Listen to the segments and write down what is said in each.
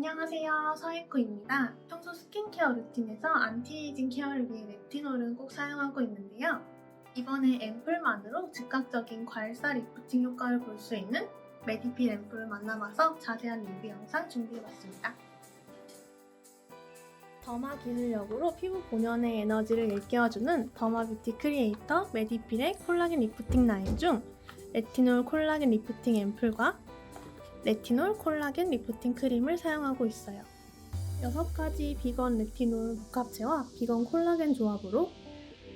안녕하세요. 서해코입니다. 평소 스킨케어 루틴에서 안티에이징 케어를 위해 레티놀은 꼭 사용하고 있는데요. 이번에 앰플만으로 즉각적인 괄사 리프팅 효과를 볼 수 있는 메디필 앰플을 만나봐서 자세한 리뷰 영상 준비해봤습니다. 더마 기능력으로 피부 본연의 에너지를 일깨워주는 더마 뷰티 크리에이터 메디필의 콜라겐 리프팅 라인 중 레티놀 콜라겐 리프팅 앰플과 레티놀 콜라겐 리프팅 크림을 사용하고 있어요. 6가지 비건 레티놀 복합체와 비건 콜라겐 조합으로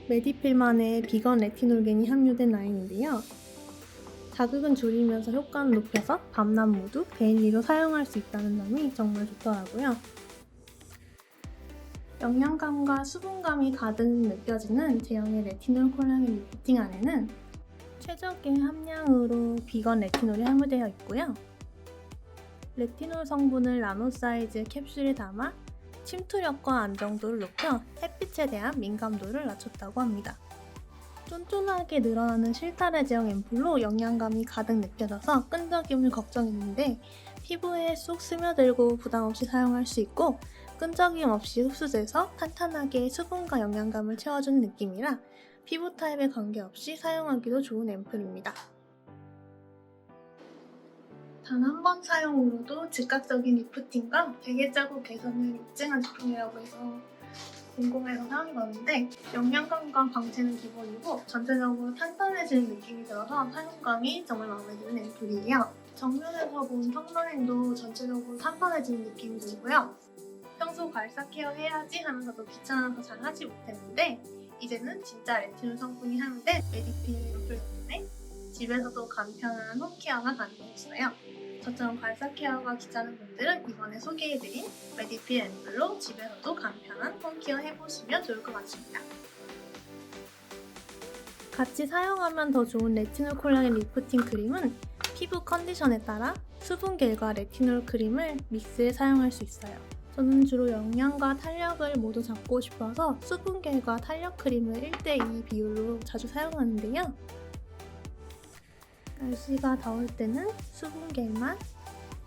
메디필만의 비건 레티놀겐이 함유된 라인인데요. 자극은 줄이면서 효과는 높여서 밤낮 모두 데일리로 사용할 수 있다는 점이 정말 좋더라고요. 영양감과 수분감이 가득 느껴지는 제형의 레티놀 콜라겐 리프팅 안에는 최적의 함량으로 비건 레티놀이 함유되어 있고요. 레티놀 성분을 나노 사이즈 캡슐에 담아 침투력과 안정도를 높여 햇빛에 대한 민감도를 낮췄다고 합니다. 쫀쫀하게 늘어나는 실타래 제형 앰플로 영양감이 가득 느껴져서 끈적임을 걱정했는데 피부에 쏙 스며들고 부담 없이 사용할 수 있고 끈적임 없이 흡수돼서 탄탄하게 수분과 영양감을 채워주는 느낌이라 피부 타입에 관계없이 사용하기도 좋은 앰플입니다. 단 한 번 사용으로도 즉각적인 리프팅과 베개 자국 개선을 입증한 제품이라고 해서 궁금해서 사용해봤는데 영양감과 광채는 기본이고 전체적으로 탄탄해지는 느낌이 들어서 사용감이 정말 마음에 드는 앰플이에요. 정면에서 본 턱라인도 전체적으로 탄탄해지는 느낌이 들고요. 평소 괄사 케어 해야지 하면서도 귀찮아서 잘 하지 못했는데 이제는 진짜 레티놀 성분이 함유된 메디필 앰플 덕분에 집에서도 간편한 홈케어가 가능해졌어요. 저처럼 괄사 케어가 귀찮은 분들은 이번에 소개해드린 메디필 앰플로 집에서도 간편한 홈케어 해보시면 좋을 것 같습니다. 같이 사용하면 더 좋은 레티놀 콜라겐 리프팅 크림은 피부 컨디션에 따라 수분 겔과 레티놀 크림을 믹스해 사용할 수 있어요. 저는 주로 영양과 탄력을 모두 잡고 싶어서 수분 겔과 탄력 크림을 1대2 비율로 자주 사용하는데요. 날씨가 더울 때는 수분겔만,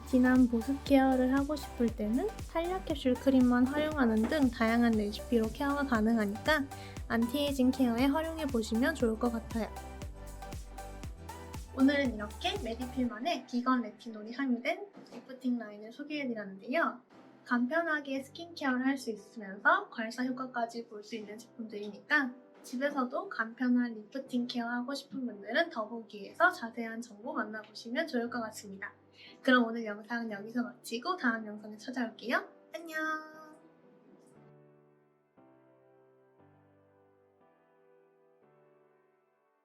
진한 보습 케어를 하고 싶을 때는 탄력 캡슐 크림만 활용하는 등 다양한 레시피로 케어가 가능하니까 안티에이징 케어에 활용해 보시면 좋을 것 같아요. 오늘은 이렇게 메디필만의 비건 레티놀이 함유된 리프팅 라인을 소개해드렸는데요. 간편하게 스킨케어를 할 수 있으면서 괄사 효과까지 볼 수 있는 제품들이니까 집에서도 간편한 리프팅 케어 하고 싶은 분들은 더보기에서 자세한 정보 만나보시면 좋을 것 같습니다. 그럼 오늘 영상은 여기서 마치고 다음 영상에 찾아올게요. 안녕!